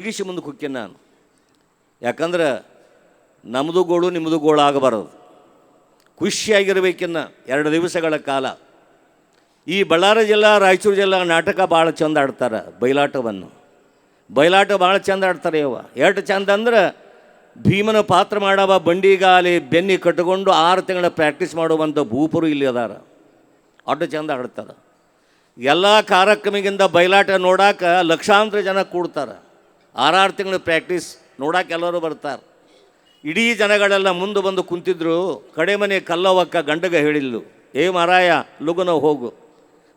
ಮುಗಿಸಿ ಮುಂದಕ್ಕೆ ಕುಕ್ಕೇನೆ ನಾನು. ಯಾಕಂದ್ರೆ ನಮ್ಮದು ಗೋಳು ನಿಮ್ಮದು ಗೋಳು ಆಗಬಾರದು. ಖುಷಿಯಾಗಿರ್ಬೇಕಿನ್ನ ಎರಡು ದಿವಸಗಳ ಕಾಲ. ಈ ಬಳ್ಳಾರಿ ಜಿಲ್ಲಾ, ರಾಯಚೂರು ಜಿಲ್ಲಾ ನಾಟಕ ಭಾಳ ಚಂದ ಆಡ್ತಾರೆ ಬಯಲಾಟವನ್ನು ಬಯಲಾಟ ಭಾಳ ಚಂದ ಆಡ್ತಾರೆ ಯವ್ವ. ಎಷ್ಟು ಚಂದ ಅಂದ್ರೆ ಭೀಮನ ಪಾತ್ರ ಮಾಡವ ಬಂಡಿಗಾಲಿ ಬೆನ್ನಿ ಕಟ್ಟಿಕೊಂಡು ಆರು ತಿಂಗಳ ಪ್ರಾಕ್ಟೀಸ್ ಮಾಡುವಂಥ ಭೂಪರು ಇಲ್ಲಿ ಅದಾರ. ಅಷ್ಟು ಚಂದ ಆಡ್ತಾರೆ. ಎಲ್ಲ ಕಾರ್ಯಕ್ರಮಗಿಂದ ಬಯಲಾಟ ನೋಡಾಕ ಲಕ್ಷಾಂತರ ಜನ ಕೂಡ್ತಾರೆ. ಆರಾರು ತಿಂಗಳು ಪ್ರ್ಯಾಕ್ಟೀಸ್ ನೋಡೋಕೆ ಎಲ್ಲರೂ ಬರ್ತಾರೆ. ಇಡೀ ಜನಗಳೆಲ್ಲ ಮುಂದೆ ಬಂದು ಕುಂತಿದ್ರು, ಕಡೆ ಮನೆ ಕಲ್ಲವಕ್ಕ ಗಂಡಗ ಹೇಳಿದ್ಲು, ಏ ಮಾರಾಯ ಲುಗುನ ಹೋಗು.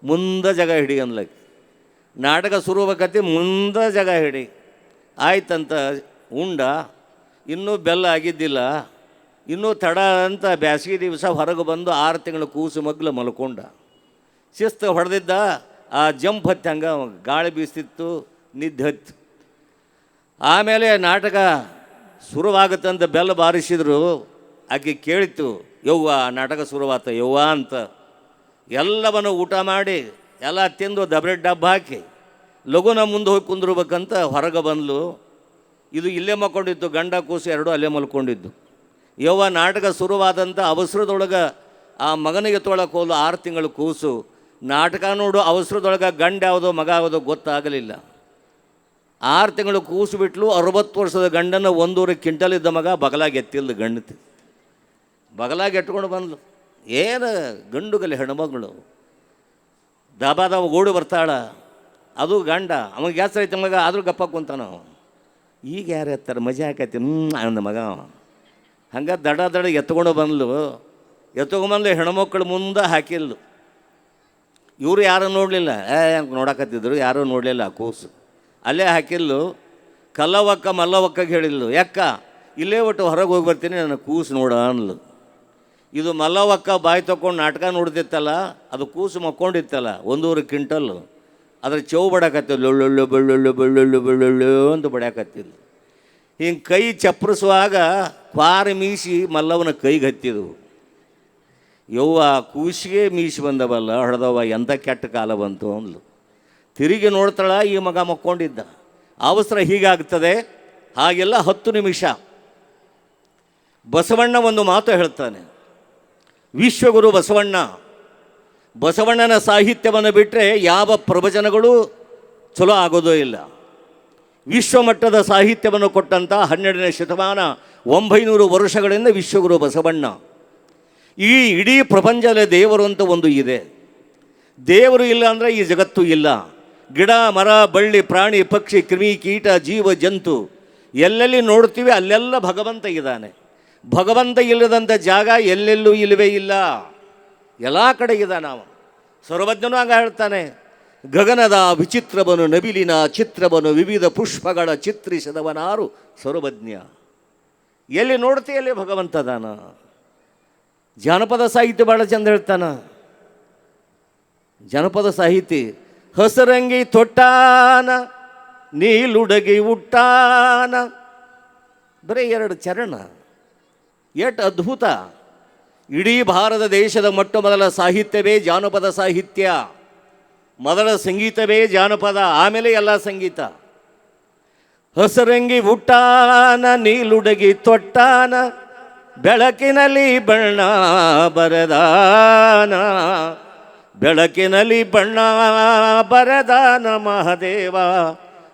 ಮುಂದೆ ಜಗ ಹಿಡಿ ಅನ್ಲಕ್ಕೆ ನಾಟಕ ಶುರುವಾಗತಿ ಮುಂದೆ ಜಗ ಹಿಡಿ. ಆಯ್ತಂತ ಉಂಡ, ಇನ್ನೂ ಬೆಲ್ಲ ಆಗಿದ್ದಿಲ್ಲ, ಇನ್ನೂ ತಡ ಅಂತ ಬ್ಯಾಸಿಗೆ ದಿವಸ ಹೊರಗೆ ಬಂದು ಆರು ತಿಂಗಳು ಕೂಸು ಮಗ್ಲು ಮಲ್ಕೊಂಡ. ಶಿಸ್ತು ಹೊಡೆದಿದ್ದ, ಆ ಜಂಪ್ ಹತ್ತಿ ಹಂಗೆ ಗಾಳಿ ಬೀಸ್ತಿತ್ತು, ನಿದ್ದೆ ಹತ್ತು. ಆಮೇಲೆ ನಾಟಕ ಶುರುವಾಗುತ್ತಂತ ಬೆಲ್ಲ ಬಾರಿಸಿದ್ರು, ಆಕೆ ಕೇಳಿತು ಯವ್ವ ನಾಟಕ ಶುರುವಾತ, ಯವ್ವ ಅಂತ. ಎಲ್ಲವನ್ನು ಊಟ ಮಾಡಿ, ಎಲ್ಲ ತಿಂದು ದಬ್ರೆ ಡಬ್ಬ ಹಾಕಿ, ಲಘುನ ಮುಂದೆ ಹೋಗಿ ಕುಂದಿರ್ಬೇಕಂತ ಹೊರಗೆ ಬಂದ್ಲು. ಇದು ಇಲ್ಲೇ ಮಲ್ಕೊಂಡಿತ್ತು ಗಂಡ ಕೂಸು ಎರಡು ಅಲ್ಲೇ ಮಲ್ಕೊಂಡಿದ್ದು. ಯವ್ವ, ನಾಟಕ ಶುರುವಾದಂಥ ಅವಸರದೊಳಗೆ ಆ ಮಗನಿಗೆ ತೊಳಕ್ಕೆ ಹೋಲು ಆರು ತಿಂಗಳು ಕೂಸು. ನಾಟಕ ನೋಡು, ಅವಸರದೊಳಗೆ ಗಂಡ ಯಾವುದೋ ಮಗ ಯಾವುದೋ ಗೊತ್ತಾಗಲಿಲ್ಲ. ಆರು ತಿಂಗಳು ಕೂಸು ಬಿಟ್ಲು ಅರವತ್ತು ವರ್ಷದ ಗಂಡನ ಒಂದೂವರೆ ಕ್ವಿಂಟಲ್ ಇದ್ದ ಮಗ ಬಗಲಾಗಿ ಎತ್ತಿಲ್ದು ಗಂಡತಿ ಬಗಲಾಗಿ ಎಟ್ಕೊಂಡು ಬಂದ್ಲು. ಏನು ಗಂಡುಗಲ್ಲಿ ಹೆಣ್ಮಗಳು. ದಬಾದವ ಓಡಿ ಬರ್ತಾಳ. ಅದು ಗಂಡ. ಅವನಿಗೆ ಗ್ಯಾಸ್ ಐತೆ ಮಗ? ಆದರೂ ಗಪ್ಪ ಕುಂತಾನ. ಈಗ ಯಾರು ಎತ್ತಾರೆ? ಮಜಾ ಹಾಕೈತಿ ಅಂದ ಮಗ. ಹಂಗೆ ದಡ ದಡ ಎತ್ಕೊಂಡು ಬಂದ್ಲು. ಎತ್ಕೊಂಬಂದು ಹೆಣ್ಮಕ್ಳು ಮುಂದೆ ಹಾಕಿಲ್ಲು. ಇವರು ಯಾರು ನೋಡಲಿಲ್ಲ? ಏ, ನೋಡಕತ್ತಿದ್ರು. ಯಾರೂ ನೋಡಲಿಲ್ಲ ಕೂಸು. ಅಲ್ಲೇ ಹಾಕಿಲ್ಲು, ಕಲ್ಲವಕ್ಕ ಮಲ್ಲವಕ್ಕಗೆ ಹೇಳಿದ್ಲು ಯಾಕ ಇಲ್ಲೇ ಒಟ್ಟು ಹೊರಗೆ ಹೋಗಿ ಬರ್ತೀನಿ, ನನ್ನ ಕೂಸು ನೋಡ ಅನ್ಲು ಇದು ಮಲ್ಲವಕ್ಕ ಬಾಯಿ ತೊಗೊಂಡು ನಾಟಕ ನೋಡ್ತಿತ್ತಲ್ಲ, ಅದು ಕೂಸು ಮಕ್ಕೊಂಡಿತ್ತಲ್ಲ ಒಂದೂವರೆ ಕ್ವಿಂಟಲ್ಲು. ಅದ್ರ ಚೌ ಬಡಕತ್ತಿದ್ಲು ಒಳ್ಳೊಳ್ಳೆ ಬೆಳ್ಳುಳ್ಳು ಬೆಳ್ಳುಳ್ಳು ಬೆಳ್ಳುಳ್ಳು ಅಂತ ಬಡ್ಯಾಕತ್ತಿದ್ಲು ಹಿಂಗೆ ಕೈ ಚಪ್ಪರಿಸುವಾಗ ಕ್ವಾರಿ ಮೀಸಿ ಮಲ್ಲವನ ಕೈಗೆ ಹತ್ತಿದವು ಯವ್ವ, ಕೂಸಿಗೆ ಮೀಸಿ ಬಂದವಲ್ಲ ಹೊಡೆದವ ಎಂಥ ಕೆಟ್ಟ ಕಾಲ ಬಂತು ಅಂದ್ಲು. ತಿರುಗಿ ನೋಡ್ತಾಳ, ಈ ಮಗ ಮಕ್ಕೊಂಡಿದ್ದ. ಅವಸರ ಹೀಗಾಗ್ತದೆ. ಹಾಗೆಲ್ಲ ಹತ್ತು ನಿಮಿಷ. ಬಸವಣ್ಣ ಒಂದು ಮಾತು ಹೇಳ್ತಾನೆ. ವಿಶ್ವಗುರು ಬಸವಣ್ಣ, ಬಸವಣ್ಣನ ಸಾಹಿತ್ಯವನ್ನು ಬಿಟ್ಟರೆ ಯಾವ ಪ್ರವಚನಗಳು ಚಲೋ ಆಗೋದೋ ಇಲ್ಲ. ವಿಶ್ವಮಟ್ಟದ ಸಾಹಿತ್ಯವನ್ನು ಕೊಟ್ಟಂಥ ಹನ್ನೆರಡನೇ ಶತಮಾನ, ಒಂಬೈನೂರು ವರ್ಷಗಳಿಂದ ವಿಶ್ವಗುರು ಬಸವಣ್ಣ. ಈ ಇಡೀ ಪ್ರಪಂಚದ ದೇವರು ಅಂತ ಒಂದು ಇದೆ. ದೇವರು ಇಲ್ಲ ಅಂದರೆ ಈ ಜಗತ್ತು ಇಲ್ಲ. ಗಿಡ, ಮರ, ಬಳ್ಳಿ, ಪ್ರಾಣಿ, ಪಕ್ಷಿ, ಕ್ರಿಮಿ, ಕೀಟ, ಜೀವ, ಜಂತು ಎಲ್ಲೆಲ್ಲಿ ನೋಡ್ತೀವಿ ಅಲ್ಲೆಲ್ಲ ಭಗವಂತ ಇದ್ದಾನೆ. ಭಗವಂತ ಇಲ್ಲದಂಥ ಜಾಗ ಎಲ್ಲೆಲ್ಲೂ ಇಲ್ಲವೇ ಇಲ್ಲ. ಎಲ್ಲ ಕಡೆ ಇದ್ದಾನೆ ಅವನು. ಸರ್ವಜ್ಞನೂ ಆಗ ಹೇಳ್ತಾನೆ. ಗಗನದ ವಿಚಿತ್ರವನು, ನವಿಲಿನ ಚಿತ್ರವನು, ವಿವಿಧ ಪುಷ್ಪಗಳ ಚಿತ್ರಿಸಿದವನಾರು ಸರ್ವಜ್ಞ. ಎಲ್ಲಿ ಭಗವಂತ ಅದಾನ? ಜಾನಪದ ಸಾಹಿತ್ಯ ಭಾಳ ಚಂದ ಹೇಳ್ತಾನ. ಜನಪದ ಸಾಹಿತಿ ಹಸರಂಗಿ ತೊಟ್ಟಾನ, ನೀಲುಡಗಿ ಉಟ್ಟಾನ. ಬರೀ ಎರಡು ಚರಣ, ಎಟ್ ಅದ್ಭುತ. ಇಡೀ ಭಾರತ ದೇಶದ ಮೊಟ್ಟ ಮೊದಲ ಸಾಹಿತ್ಯವೇ ಜಾನಪದ ಸಾಹಿತ್ಯ. ಮೊದಲ ಸಂಗೀತವೇ ಜಾನಪದ, ಆಮೇಲೆ ಎಲ್ಲ ಸಂಗೀತ. ಹಸರಂಗಿ ಉಟ್ಟಾನ, ನೀಲುಡಗಿ ತೊಟ್ಟಾನ, ಬೆಳಕಿನಲ್ಲಿ ಬಣ್ಣ ಬರದಾನ. ಬೆಳಕಿನಲ್ಲಿ ಬಣ್ಣ ಬರದಾನ ಮಹದೇವ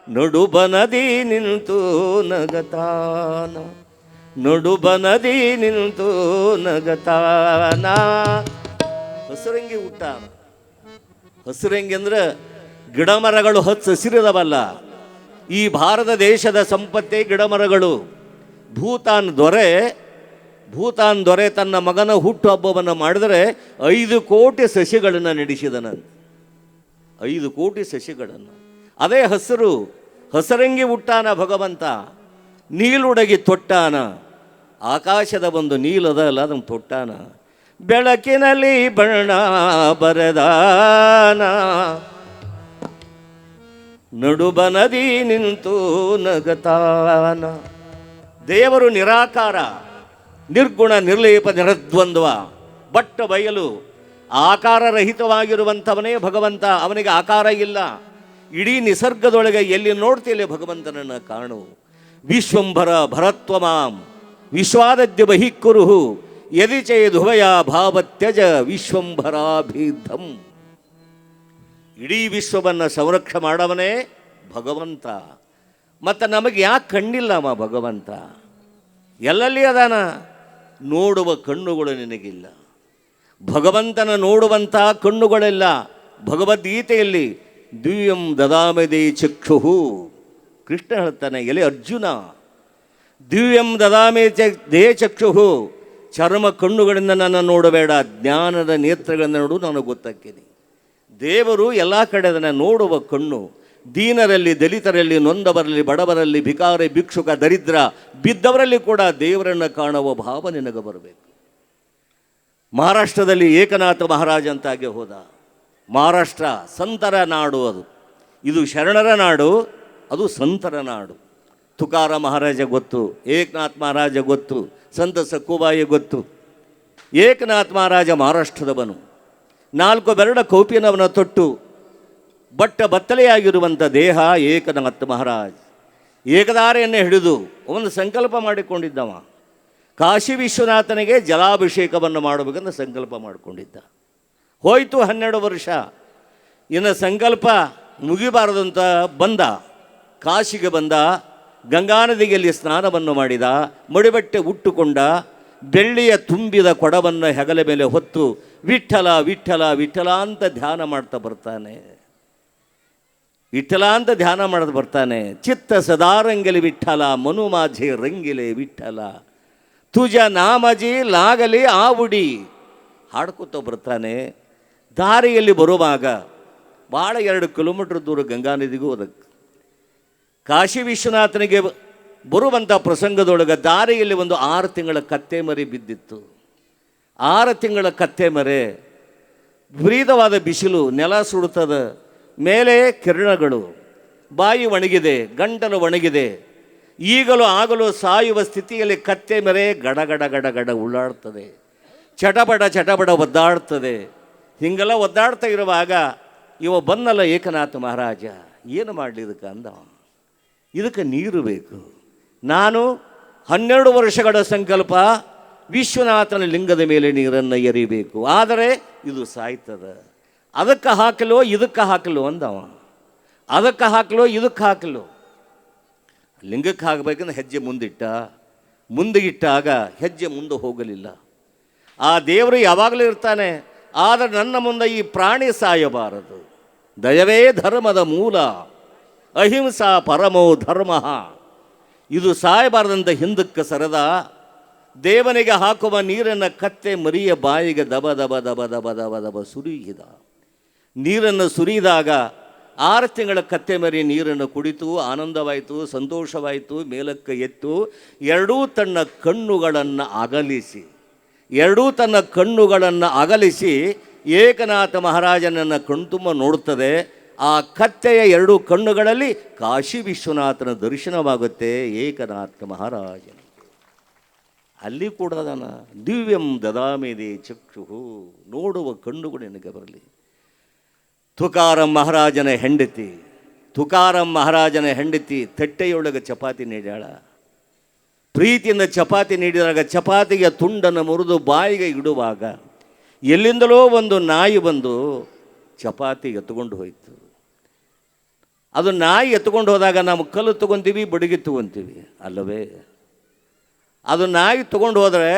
ನಡುಬನದಿ ನಿಂತು ನಗತಾನ ನಡುಬನದಿ ನಿಂತು ನಗತಾನ. ಹಸುರಂಗಿ ಊಟ. ಹಸುರಂಗಿ ಅಂದ್ರೆ ಗಿಡ ಮರಗಳು ಹಸಿರಿದವಲ್ಲ ಈ ಭಾರತ ದೇಶದ ಸಂಪತ್ತೇ ಗಿಡ ಮರಗಳು ಭೂತಾನ್ ದೊರೆ ಭೂತಾನ್ ದೊರೆ ತನ್ನ ಮಗನ ಹುಟ್ಟುಹಬ್ಬವನ್ನು ಮಾಡಿದರೆ ಐದು ಕೋಟಿ ಸಸಿಗಳನ್ನು ನಡೆಸಿದನಂತೆ. ಐದು ಕೋಟಿ ಸಸಿಗಳನ್ನು. ಅದೇ ಹಸಿರು, ಹಸರಂಗಿ ಹುಟ್ಟಾನ ಭಗವಂತ, ನೀಲುಡಗಿ ತೊಟ್ಟಾನ. ಆಕಾಶದ ಒಂದು ನೀಲದ ಅಲ್ಲ, ಅದನ್ನು ತೊಟ್ಟಾನ. ಬೆಳಕಿನಲ್ಲಿ ಬಣ್ಣ ಬರದಾನ. ನಡುಬನದಿ ನಿಂತು ನಗತಾನ. ದೇವರು ನಿರಾಕಾರ. ನಿರ್ಗುಣ ನಿರ್ಲೇಪ ನಿರದ್ವಂದ್ವ ಬಟ್ಟ ಬಯಲು ಆಕಾರರಹಿತವಾಗಿರುವಂಥವನೇ ಭಗವಂತ, ಅವನಿಗೆ ಆಕಾರ ಇಲ್ಲ. ಇಡೀ ನಿಸರ್ಗದೊಳಗೆ ಎಲ್ಲಿ ನೋಡ್ತಿಲ್ಲ ಭಗವಂತನನ್ನು ಕಾಣು. ವಿಶ್ವಂಭರ ಭರತ್ವಮಾಂ, ವಿಶ್ವಾದದ್ಯ ಬಹಿಕ್ಕುರುಹು ಯದಿ ಚೇದುಭಯ ಭಾವತ್ಯಜ ವಿಶ್ವಂಭರಾಭಿಧಂ. ಇಡೀ ವಿಶ್ವವನ್ನು ಸಂರಕ್ಷ ಮಾಡವನೇ ಭಗವಂತ. ಮತ್ತು ನಮಗೆ ಯಾಕೆ ಕಣ್ಣಿಲ್ಲ ಅವ ಭಗವಂತ? ಎಲ್ಲಲ್ಲಿ ಅದಾನ? ನೋಡುವ ಕಣ್ಣುಗಳು ನಿನಗಿಲ್ಲ. ಭಗವಂತನ ನೋಡುವಂತಹ ಕಣ್ಣುಗಳೆಲ್ಲ. ಭಗವದ್ಗೀತೆಯಲ್ಲಿ ದಿವ್ಯಂ ದದಾಮೆದೆ ಚಕ್ಷುಹು. ಕೃಷ್ಣ ಹೇಳ್ತಾನೆ, ಎಲೆ ಅರ್ಜುನ. ದಿವ್ಯಂ ದದಾಮೆ ಚ ದೇ ಚಕ್ಷುಹು. ಚರ್ಮ ಕಣ್ಣುಗಳಿಂದ ನನ್ನ ನೋಡಬೇಡ, ಜ್ಞಾನದ ನೇತ್ರಗಳಿಂದ ನೋಡು, ನನಗೆ ಗೊತ್ತಾಕ್ಕೇನೆ ದೇವರು ಎಲ್ಲ ಕಡೆ ಅದನ್ನು ನೋಡುವ ಕಣ್ಣು. ದೀನರಲ್ಲಿ, ದಲಿತರಲ್ಲಿ, ನೊಂದವರಲ್ಲಿ, ಬಡವರಲ್ಲಿ, ಭಿಕಾರಿ, ಭಿಕ್ಷುಕ, ದರಿದ್ರ ಬಿದ್ದವರಲ್ಲಿ ಕೂಡ ದೇವರನ್ನು ಕಾಣುವ ಭಾವ ನಿನಗೆ ಬರಬೇಕು. ಮಹಾರಾಷ್ಟ್ರದಲ್ಲಿ ಏಕನಾಥ ಮಹಾರಾಜ ಅಂತಾಗೆ ಹೋದ. ಮಹಾರಾಷ್ಟ್ರ ಸಂತರ ನಾಡು ಅದು. ಇದು ಶರಣರ ನಾಡು, ಅದು ಸಂತರ ನಾಡು. ತುಕಾರ ಮಹಾರಾಜ ಗೊತ್ತು, ಏಕನಾಥ ಮಹಾರಾಜ ಗೊತ್ತು ಸಂತ ಸಕ್ಕುಬಾಯಿ ಗೊತ್ತು. ಏಕನಾಥ್ ಮಹಾರಾಜ ಮಹಾರಾಷ್ಟ್ರದವನು. ನಾಲ್ಕು ಬೆರಡ ಕೌಪಿನವನ ತೊಟ್ಟು ಬಟ್ಟ ಬತ್ತಲೆಯಾಗಿರುವಂಥ ದೇಹ ಏಕನಾಥ್ ಮಹಾರಾಜ್. ಏಕದಾರೆಯನ್ನೇ ಹಿಡಿದು ಒಂದು ಸಂಕಲ್ಪ ಮಾಡಿಕೊಂಡಿದ್ದವ. ಕಾಶಿ ವಿಶ್ವನಾಥನಿಗೆ ಜಲಾಭಿಷೇಕವನ್ನು ಮಾಡಬೇಕಂತ ಸಂಕಲ್ಪ ಮಾಡಿಕೊಂಡಿದ್ದ. ಹೋಯಿತು ಹನ್ನೆರಡು ವರ್ಷ. ಇನ್ನು ಸಂಕಲ್ಪ ಮುಗಿಬಾರದಂತ ಬಂದ. ಕಾಶಿಗೆ ಬಂದ. ಗಂಗಾ ನದಿಯಲ್ಲಿ ಸ್ನಾನವನ್ನು ಮಾಡಿದ. ಮಡಿಬಟ್ಟೆ ಉಟ್ಟುಕೊಂಡ. ಬೆಳ್ಳಿಯ ತುಂಬಿದ ಕೊಡವನ್ನು ಹೆಗಲ ಮೇಲೆ ಹೊತ್ತು ವಿಠಲ ವಿಠಲ ವಿಠಲ ಅಂತ ಧ್ಯಾನ ಮಾಡ್ತಾ ಬರ್ತಾನೆ. ವಿಠಲ ಅಂತ ಧ್ಯಾನ ಮಾಡೋದು ಬರ್ತಾನೆ. ಚಿತ್ತ ಸದಾರಂಗಲಿ ವಿಠಲ ಮನುಮಾঝে ರಂಗಿಲೆ ವಿಠಲ. ತುಜ ನಾಮಜಿ ಲಾಗಲಿ ಆವುಡಿ. ಹಾಡ್ಕೊತ ಬರ್ತಾನೆ. ದಾರಿಯಲ್ಲಿ ಬರುವಾಗ ಭಾಳ ಎರಡು ಕಿಲೋಮೀಟ್ರ್ ದೂರ ಗಂಗಾ ನದಿಗೂ ಅದಕ್ಕೆ ಕಾಶಿ ವಿಶ್ವನಾಥನಿಗೆ ಬರುವಂಥ ಪ್ರಸಂಗದೊಳಗೆ ದಾರಿಯಲ್ಲಿ ಒಂದು ಆರು ತಿಂಗಳ ಕತ್ತೆ ಮರಿ ಬಿದ್ದಿತ್ತು. ಆರು ತಿಂಗಳ ಕತ್ತೆ ಮರೆ, ವಿಪರೀತವಾದ ಬಿಸಿಲು, ನೆಲ ಸುಡುತ್ತದ ಮೇಲೆ ಕಿರಣಗಳು, ಬಾಯಿ ಒಣಗಿದೆ, ಗಂಟಲು ಒಣಗಿದೆ, ಈಗಲೂ ಆಗಲೂ ಸಾಯುವ ಸ್ಥಿತಿಯಲ್ಲಿ ಕತ್ತೆ ಮರೆ ಗಡಗಡ ಗಡಗಡ ಗಡ ಗಡ ಉಳ್ಳಾಡ್ತದೆ. ಚಟಪಟ ಚಟಪಟ ಒದ್ದಾಡ್ತದೆ. ಹಿಂಗೆಲ್ಲ ಒದ್ದಾಡ್ತಾ ಇರುವಾಗ, ಇವ ಬಂದಲ್ಲ ಏಕನಾಥ ಮಹಾರಾಜ, ಏನು ಮಾಡಲಿ ಇದಕ್ಕೆ ಅಂದ ಇದಕ್ಕೆ ನೀರು ಬೇಕು. ನಾನು ಹನ್ನೆರಡು ವರ್ಷಗಳ ಸಂಕಲ್ಪ ವಿಶ್ವನಾಥನ ಲಿಂಗದ ಮೇಲೆ ನೀರನ್ನು ಎರಿಬೇಕು. ಆದರೆ ಇದು ಸಾಯ್ತದ. ಅದಕ್ಕೆ ಹಾಕಲು, ಇದಕ್ಕೆ ಹಾಕಲು ಅಂದವ. ಅದಕ್ಕೆ ಹಾಕಲು, ಇದಕ್ಕೆ ಹಾಕಲು. ಲಿಂಗಕ್ಕೆ ಹಾಕಬೇಕಂದ್ರೆ ಹೆಜ್ಜೆ ಮುಂದಿಟ್ಟ. ಮುಂದೆ ಇಟ್ಟಾಗ ಹೆಜ್ಜೆ ಮುಂದೆ ಹೋಗಲಿಲ್ಲ. ಆ ದೇವರು ಯಾವಾಗಲೂ ಇರ್ತಾನೆ, ಆದರೆ ನನ್ನ ಮುಂದೆ ಈ ಪ್ರಾಣಿ ಸಾಯಬಾರದು. ದಯವೇ ಧರ್ಮದ ಮೂಲ. ಅಹಿಂಸಾ ಪರಮೋ ಧರ್ಮ. ಇದು ಸಾಯಬಾರದಂತ ಹಿಂದಕ್ಕೆ ಸರದ. ದೇವನಿಗೆ ಹಾಕುವ ನೀರನ್ನು ಕತ್ತೆ ಮರಿಯ ಬಾಯಿಗೆ ದಬ ದಬ ದಬ ದಬ ದಬ ದಬ ಸುರಿಯಿದ. ನೀರನ್ನು ಸುರಿದಾಗ ಆರು ತಿಂಗಳ ಕತ್ತೆ ಮರಿ ನೀರನ್ನು ಕುಡಿತು ಆನಂದವಾಯಿತು, ಸಂತೋಷವಾಯಿತು, ಮೇಲಕ್ಕೆ ಎತ್ತು, ಎರಡೂ ತನ್ನ ಕಣ್ಣುಗಳನ್ನು ಅಗಲಿಸಿ, ಎರಡೂ ತನ್ನ ಕಣ್ಣುಗಳನ್ನು ಅಗಲಿಸಿ ಏಕನಾಥ ಮಹಾರಾಜನನ್ನು ಕಣ್ತುಂಬ ನೋಡುತ್ತದೆ. ಆ ಕತ್ತೆಯ ಎರಡು ಕಣ್ಣುಗಳಲ್ಲಿ ಕಾಶಿ ವಿಶ್ವನಾಥನ ದರ್ಶನವಾಗುತ್ತೆ, ಏಕನಾಥ ಮಹಾರಾಜನ. ಅಲ್ಲಿ ಕೂಡ ಅದನ ದಿವ್ಯಂ ದದಾಮಿದೆ ಚಕ್ಷು ನೋಡುವ ಕಣ್ಣುಗಳು ನಿನಗೆ ಬರಲಿ. ತುಕಾರಂ ಮಹಾರಾಜನ ಹೆಂಡತಿ. ತುಕಾರಂ ಮಹಾರಾಜನ ಹೆಂಡತಿ ತಟ್ಟೆಯೊಳಗೆ ಚಪಾತಿ ನೀಡ್ಯಾಳ. ಪ್ರೀತಿಯಿಂದ ಚಪಾತಿ ನೀಡಿದಾಗ ಚಪಾತಿಗೆ ತುಂಡನ್ನು ಮುರಿದು ಬಾಯಿಗೆ ಇಡುವಾಗ ಎಲ್ಲಿಂದಲೋ ಒಂದು ನಾಯಿ ಬಂದು ಚಪಾತಿ ಎತ್ಕೊಂಡು ಹೋಯಿತು. ಅದು ನಾಯಿ ಎತ್ಕೊಂಡು ಹೋದಾಗ ನಾವು ಕಲ್ಲು ತಗೊಂತೀವಿ, ಬಡಗಿ ತಗೊಂತೀವಿ, ಅಲ್ಲವೇ? ಅದು ನಾಯಿ ತಗೊಂಡು ಹೋದರೆ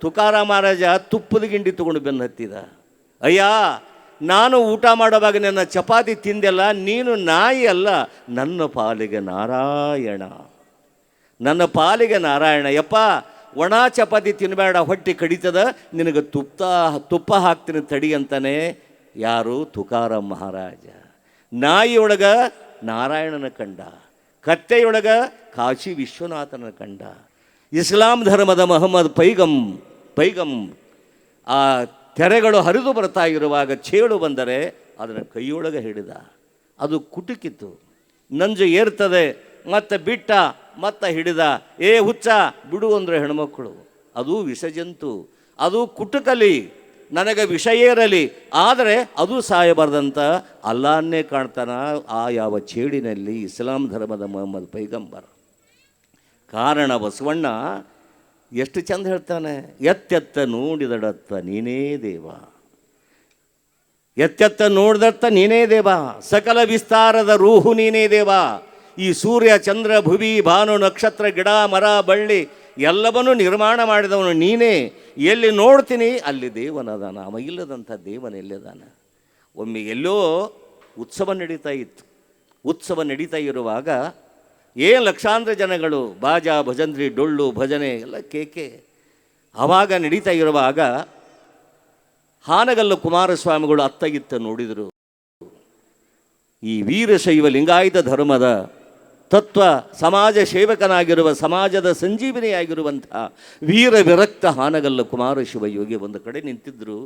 ತುಕಾರ ಮಹಾರಾಜ ತುಪ್ಪದ ಗಿಂಡಿ ತಗೊಂಡು ಬೆನ್ನು ಹತ್ತಿದ. ಅಯ್ಯ ನಾನು ಊಟ ಮಾಡುವಾಗ ನನ್ನ ಚಪಾತಿ ತಿಂದೆಲ್ಲ, ನೀನು ನಾಯಿ ಅಲ್ಲ, ನನ್ನ ಪಾಲಿಗೆ ನಾರಾಯಣ. ನನ್ನ ಪಾಲಿಗೆ ನಾರಾಯಣ. ಯಪ್ಪ, ಒಣ ಚಪಾತಿ ತಿನ್ನಬೇಡ ಹೊಟ್ಟೆ ಕಡಿತದ, ನಿನಗೆ ತುಪ್ಪ ತುಪ್ಪ ಹಾಕ್ತೀನಿ ತಡಿ ಅಂತಾನೆ ಯಾರು? ತುಕಾರ ಮಹಾರಾಜ. ನಾಯಿಯೊಳಗ ನಾರಾಯಣನ ಕಂಡ, ಕತ್ತೆಯೊಳಗ ಕಾಶಿ ವಿಶ್ವನಾಥನ ಕಂಡ. ಇಸ್ಲಾಂ ಧರ್ಮದ ಮೊಹಮ್ಮದ್ ಪೈಗಂ ಪೈಗಂ, ಆ ತೆರೆಗಳು ಹರಿದು ಬರ್ತಾ ಇರುವಾಗ ಚೇಳು ಬಂದರೆ ಅದನ್ನು ಕೈಯೊಳಗೆ ಹಿಡಿದ. ಅದು ಕುಟುಕಿತ್ತು ನಂಜು ಏರ್ತದೆ, ಮತ್ತೆ ಬಿಟ್ಟ, ಮತ್ತೆ ಹಿಡಿದ. ಏ ಹುಚ್ಚ, ಬಿಡು ಅಂದರೆ ಹೆಣ್ಮಕ್ಕಳು ಅದು ವಿಷಜಂತು. ಅದು ಕುಟುಕಲಿ. ನನಗೆ ವಿಷಯ ಇರಲಿ. ಆದರೆ ಅದು ಸಾಯಬಾರ್ದಂತ ಅಲ್ಲಾನ್ನೇ ಕಾಣ್ತಾನ ಆ ಯಾವ ಚೇಡಿನಲ್ಲಿ ಇಸ್ಲಾಂ ಧರ್ಮದ ಮೊಹಮ್ಮದ್ ಪೈಗಂಬರ್. ಕಾರಣ ಬಸವಣ್ಣ ಎಷ್ಟು ಚಂದ ಹೇಳ್ತಾನೆ? ಎತ್ತೆತ್ತ ನೋಡಿದಡತ್ತ ನೀನೇ ದೇವ. ಎತ್ತೆತ್ತ ನೋಡಿದತ್ತ ನೀನೇ ದೇವ. ಸಕಲ ವಿಸ್ತಾರದ ರೂಹು ನೀನೇ ದೇವ. ಈ ಸೂರ್ಯ, ಚಂದ್ರ, ಭುವಿ, ಭಾನು, ನಕ್ಷತ್ರ, ಗಿಡ, ಮರ, ಬಳ್ಳಿ ಎಲ್ಲವನ್ನೂ ನಿರ್ಮಾಣ ಮಾಡಿದವನು ನೀನೇ. ಎಲ್ಲಿ ನೋಡ್ತೀನಿ ಅಲ್ಲಿ ದೇವನದಾನ. ಅವ ಇಲ್ಲದಂಥ ದೇವನ ಎಲ್ಲಿದ್ದಾನೆ ಒಮ್ಮೆ ಎಲ್ಲೋ ಉತ್ಸವ ನಡೀತಾ ಇತ್ತು. ಉತ್ಸವ ನಡೀತಾ ಇರುವಾಗ ಏನು ಲಕ್ಷಾಂತರ ಜನಗಳು, ಬಾಜಾ, ಭಜಂತ್ರಿ, ಡೊಳ್ಳು, ಭಜನೆ, ಎಲ್ಲ ಕೇಕೆ ಆವಾಗ ನಡೀತಾ ಇರುವಾಗ ಹಾನಗಲ್ಲು ಕುಮಾರಸ್ವಾಮಿಗಳು ಅತ್ತಗಿತ್ತ ನೋಡಿದರು. ಈ ವೀರಶೈವ ಲಿಂಗಾಯತ ಧರ್ಮದ ತತ್ವ ಸಮಾಜ ಸೇವಕನಾಗಿರುವ, ಸಮಾಜದ ಸಂಜೀವಿನಿಯಾಗಿರುವಂಥ ವೀರ ವಿರಕ್ತ ಹಾನಗಲ್ಲ ಕುಮಾರಶಿವ ಯೋಗಿ ಒಂದು ಕಡೆ ನಿಂತಿದ್ದರು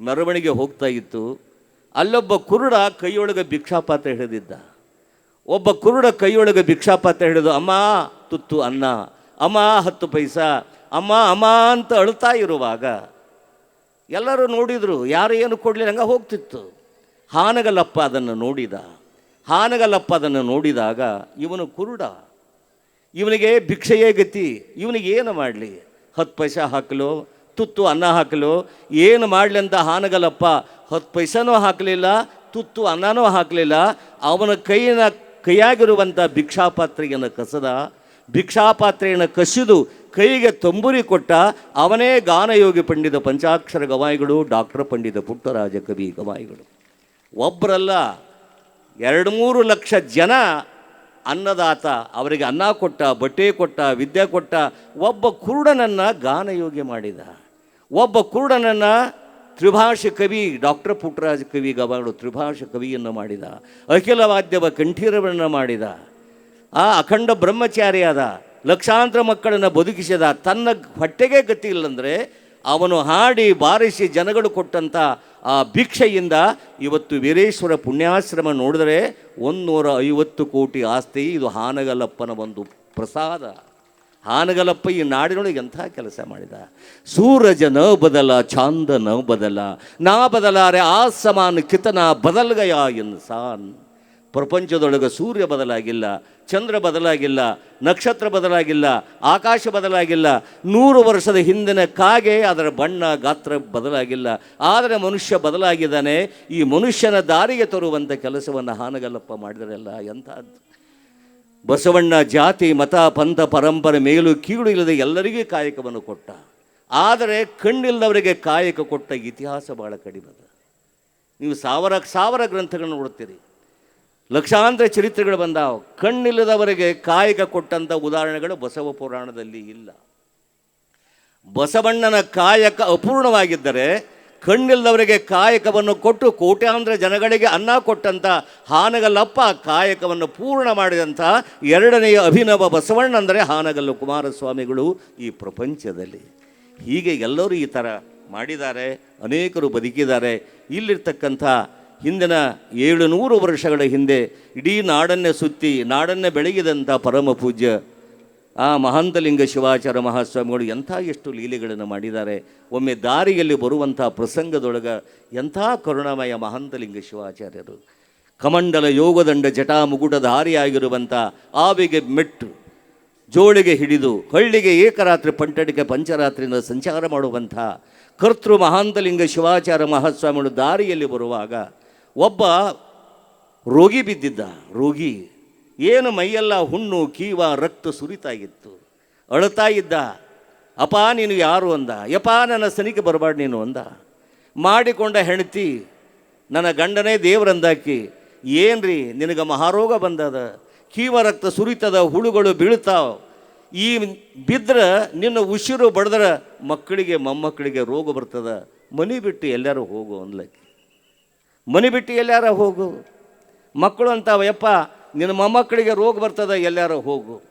ಮೆರವಣಿಗೆ ಹೋಗ್ತಾ ಇತ್ತು. ಅಲ್ಲೊಬ್ಬ ಕುರುಡ ಕೈಯೊಳಗೆ ಭಿಕ್ಷಾಪಾತ್ರ ಹಿಡಿದಿದ್ದ. ಒಬ್ಬ ಕುರುಡ ಕೈಯೊಳಗೆ ಭಿಕ್ಷಾಪಾತ್ರ ಹಿಡಿದು, ಅಮ್ಮ, ತುತ್ತು ಅನ್ನ, ಅಮ್ಮ, ಹತ್ತು ಪೈಸ, ಅಮ್ಮ ಅಮ್ಮ ಅಂತ ಅಳ್ತಾ ಇರುವಾಗ ಎಲ್ಲರೂ ನೋಡಿದರು, ಯಾರು ಏನು ಕೊಡಲಿಲ್ಲ, ಹಂಗೆ ಹೋಗ್ತಿತ್ತು. ಹಾನಗಲ್ಲಪ್ಪ ಅದನ್ನು ನೋಡಿದ. ಹಾನಗಲ್ಲಪ್ಪ ಅದನ್ನು ನೋಡಿದಾಗ ಇವನು ಕುರುಡ. ಇವನಿಗೆ ಭಿಕ್ಷೆಯೇ ಗತಿ, ಇವನಿಗೆ ಏನು ಮಾಡಲಿ? ಹತ್ತು ಪೈಸೆ ಹಾಕಲು, ತುತ್ತು ಅನ್ನ ಹಾಕಲು, ಏನು ಮಾಡಲಿ ಅಂತ ಹಾನಗಲ್ಲಪ್ಪ, ಹತ್ತು ಪೈಸನೂ ಹಾಕಲಿಲ್ಲ, ತುತ್ತು ಅನ್ನನೂ ಹಾಕಲಿಲ್ಲ, ಅವನ ಕೈಯಿನ ಕೈಯಾಗಿರುವಂಥ ಭಿಕ್ಷಾಪಾತ್ರೆಯನ್ನು ಕಸದ, ಭಿಕ್ಷಾಪಾತ್ರೆಯನ್ನು ಕಸಿದು ಕೈಗೆ ತಂಬುರಿ ಕೊಟ್ಟ ಅವನೇ ಗಾನಯೋಗಿ ಪಂಡಿತ ಪಂಚಾಕ್ಷರ ಗವಾಯಿಗಳು, ಡಾಕ್ಟರ್ ಪಂಡಿತ ಪುಟ್ಟರಾಜ ಕವಿ ಗವಾಯಿಗಳು. ಒಬ್ಬರಲ್ಲ ಎರಡು ಮೂರು ಲಕ್ಷ ಜನ ಅನ್ನದಾತ ಅವರಿಗೆ ಅನ್ನ ಕೊಟ್ಟ, ಬಟ್ಟೆ ಕೊಟ್ಟ, ವಿದ್ಯೆ ಕೊಟ್ಟ, ಒಬ್ಬ ಕುರುಡನನ್ನು ಗಾನಯೋಗಿ ಮಾಡಿದ. ಒಬ್ಬ ಕುರುಡನನ್ನು ತ್ರಿಭಾಷೆ ಕವಿ ಡಾಕ್ಟರ್ ಪುಟ್ಟರಾಜ ಕವಿ ಗವಾಡು ತ್ರಿಭಾಷ ಕವಿಯನ್ನು ಮಾಡಿದ, ಅಖಿಲ ವಾದ್ಯವ ಕಂಠೀರವನ್ನು ಮಾಡಿದ, ಆ ಅಖಂಡ ಬ್ರಹ್ಮಚಾರಿಯಾದ, ಲಕ್ಷಾಂತರ ಮಕ್ಕಳನ್ನು ಬದುಕಿಸಿದ ತನ್ನ ಹೊಟ್ಟೆಗೆ ಗತಿ ಇಲ್ಲಂದರೆ ಅವನು ಹಾಡಿ ಬಾರಿಸಿ ಜನಗಳು ಕೊಟ್ಟಂಥ ಆ ಭಿಕ್ಷೆಯಿಂದ ಇವತ್ತು ವೀರೇಶ್ವರ ಪುಣ್ಯಾಶ್ರಮ ನೋಡಿದರೆ ಒಂದೂರ ಐವತ್ತು ಕೋಟಿ ಆಸ್ತಿ, ಇದು ಹಾನಗಲ್ಲಪ್ಪನ ಒಂದು ಪ್ರಸಾದ. ಹಾನಗಲಪ್ಪ ಈ ನಾಡಿನೊಳಗೆ ಎಂಥ ಕೆಲಸ ಮಾಡಿದ? ಸೂರಜ ನ ಬದಲ, ಚಾಂದ ನ ಬದಲ, ನಾ ಬದಲಾರೆ ಆ ಸಮಾನ ಕಿತನ ಬದಲ್ಗಯ ಇನ್ಸಾನ್ ಪ್ರಪಂಚದೊಳಗೆ ಸೂರ್ಯ ಬದಲಾಗಿಲ್ಲ, ಚಂದ್ರ ಬದಲಾಗಿಲ್ಲ, ನಕ್ಷತ್ರ ಬದಲಾಗಿಲ್ಲ, ಆಕಾಶ ಬದಲಾಗಿಲ್ಲ, ನೂರು ವರ್ಷದ ಹಿಂದಿನ ಕಾಗೆ ಅದರ ಬಣ್ಣ, ಗಾತ್ರ ಬದಲಾಗಿಲ್ಲ. ಆದರೆ ಮನುಷ್ಯ ಬದಲಾಗಿದ್ದಾನೆ. ಈ ಮನುಷ್ಯನ ದಾರಿಗೆ ತರುವಂಥ ಕೆಲಸವನ್ನು ಹಾನಗಲ್ಲಪ್ಪ ಮಾಡಿದರೆಲ್ಲ ಎಂಥದ್ದು? ಬಸವಣ್ಣ ಜಾತಿ, ಮತ, ಪಂಥ, ಪರಂಪರೆ ಮೇಲೂ ಕೀಳು ಇಲ್ಲದೆ ಎಲ್ಲರಿಗೂ ಕಾಯಕವನ್ನು ಕೊಟ್ಟ. ಆದರೆ ಕಣ್ಣಿಲ್ಲದವರಿಗೆ ಕಾಯಕ ಕೊಟ್ಟ ಇತಿಹಾಸ ಭಾಳ ಕಡಿಮೆ. ನೀವು ಸಾವಿರ ಸಾವಿರ ಗ್ರಂಥಗಳನ್ನು ನೋಡ್ತೀರಿ ಲಕ್ಷಾಂತರ ಚರಿತ್ರೆಗಳು ಬಂದಾವ. ಕಣ್ಣಿಲ್ಲದವರಿಗೆ ಕಾಯಕ ಕೊಟ್ಟಂಥ ಉದಾಹರಣೆಗಳು ಬಸವ ಪುರಾಣದಲ್ಲಿ ಇಲ್ಲ. ಬಸವಣ್ಣನ ಕಾಯಕ ಅಪೂರ್ಣವಾಗಿದ್ದರೆ ಕಣ್ಣಿಲ್ಲದವರಿಗೆ ಕಾಯಕವನ್ನು ಕೊಟ್ಟು ಕೋಟ್ಯಾಂತರ ಜನಗಳಿಗೆ ಅನ್ನ ಕೊಟ್ಟಂಥ ಹಾನಗಲ್ಲಪ್ಪ ಕಾಯಕವನ್ನು ಪೂರ್ಣ ಮಾಡಿದಂಥ ಎರಡನೆಯ ಅಭಿನವ ಬಸವಣ್ಣ ಅಂದರೆ ಹಾನಗಲ್ಲು ಕುಮಾರಸ್ವಾಮಿಗಳು ಈ ಪ್ರಪಂಚದಲ್ಲಿ. ಹೀಗೆ ಎಲ್ಲರೂ ಈ ಥರ ಮಾಡಿದ್ದಾರೆ, ಅನೇಕರು ಬದುಕಿದ್ದಾರೆ. ಇಲ್ಲಿರ್ತಕ್ಕಂಥ ಹಿಂದಿನ ಏಳು ನೂರು ವರ್ಷಗಳ ಹಿಂದೆ ಇಡೀ ನಾಡನ್ನೇ ಸುತ್ತಿ, ನಾಡನ್ನೇ ಬೆಳಗಿದಂಥ ಪರಮ ಪೂಜ್ಯ ಆ ಮಹಾಂತಲಿಂಗ ಶಿವಾಚಾರ್ಯ ಮಹಾಸ್ವಾಮಿಗಳು ಎಂಥ ಎಷ್ಟು ಲೀಲೆಗಳನ್ನು ಮಾಡಿದ್ದಾರೆ. ಒಮ್ಮೆ ದಾರಿಯಲ್ಲಿ ಬರುವಂಥ ಪ್ರಸಂಗದೊಳಗೆ ಎಂಥ ಕರುಣಾಮಯ ಮಹಾಂತಲಿಂಗ ಶಿವಾಚಾರ್ಯರು. ಕಮಂಡಲ ಯೋಗದಂಡ ಜಟಾ ಮುಗುಟಧಾರಿಯಾಗಿರುವಂಥ ಆವಿಗೆ ಮೆಟ್ಟು, ಜೋಳಿಗೆ ಹಿಡಿದು ಹಳ್ಳಿಗೆ ಏಕರಾತ್ರಿ ಪಂಟಡಿಕೆ ಪಂಚರಾತ್ರಿಯಿಂದ ಸಂಚಾರ ಮಾಡುವಂಥ ಕರ್ತೃ ಮಹಾಂತಲಿಂಗ ಶಿವಾಚಾರ್ಯ ಮಹಾಸ್ವಾಮಿಗಳು ದಾರಿಯಲ್ಲಿ ಬರುವಾಗ ಒಬ್ಬ ರೋಗಿ ಬಿದ್ದಿದ್ದ, ರೋಗಿ ಏನು ಮೈಯೆಲ್ಲ ಹುಣ್ಣು, ಕೀವ, ರಕ್ತ ಸುರಿತಾಗಿತ್ತು. ಅಳತಾ ಇದ್ದ, ಅಪ ನೀನು ಯಾರು ಅಂದ. ಯಪ ನನ್ನ ಸನಿಕೆ ಬರಬಾರ್ದು ನೀನು ಅಂದ. ಮಾಡಿಕೊಂಡ ಹೆಣತಿ ನನ್ನ ಗಂಡನೇ ದೇವರಂದಾಕಿ, ಏನ್ರಿ ನಿನಗೆ ಮಹಾರೋಗ ಬಂದದ? ಕೀವ ರಕ್ತ ಸುರಿತದ, ಹುಳುಗಳು ಬೀಳ್ತಾವ ಈ ಬಿದ್ದರೆ ನಿನ್ನ ಉಸಿರು ಬಡ್ದ್ರೆ ಮಕ್ಕಳಿಗೆ, ಮೊಮ್ಮಕ್ಕಳಿಗೆ ರೋಗ ಬರ್ತದ. ಮನೆ ಬಿಟ್ಟು ಎಲ್ಲರೂ ಹೋಗು ಅನ್ಲಕ್ಕೆ ಮನೆ ಬಿಟ್ಟು ಎಲ್ಲಾರ ಹೋಗು. ಮಕ್ಕಳು ಅಂತಾವ, ಯಪ್ಪ ನಿನ್ನ ಮೊಮ್ಮಕ್ಕಳಿಗೆ ರೋಗ ಬರ್ತದ ಎಲ್ಲಾರು ಹೋಗು.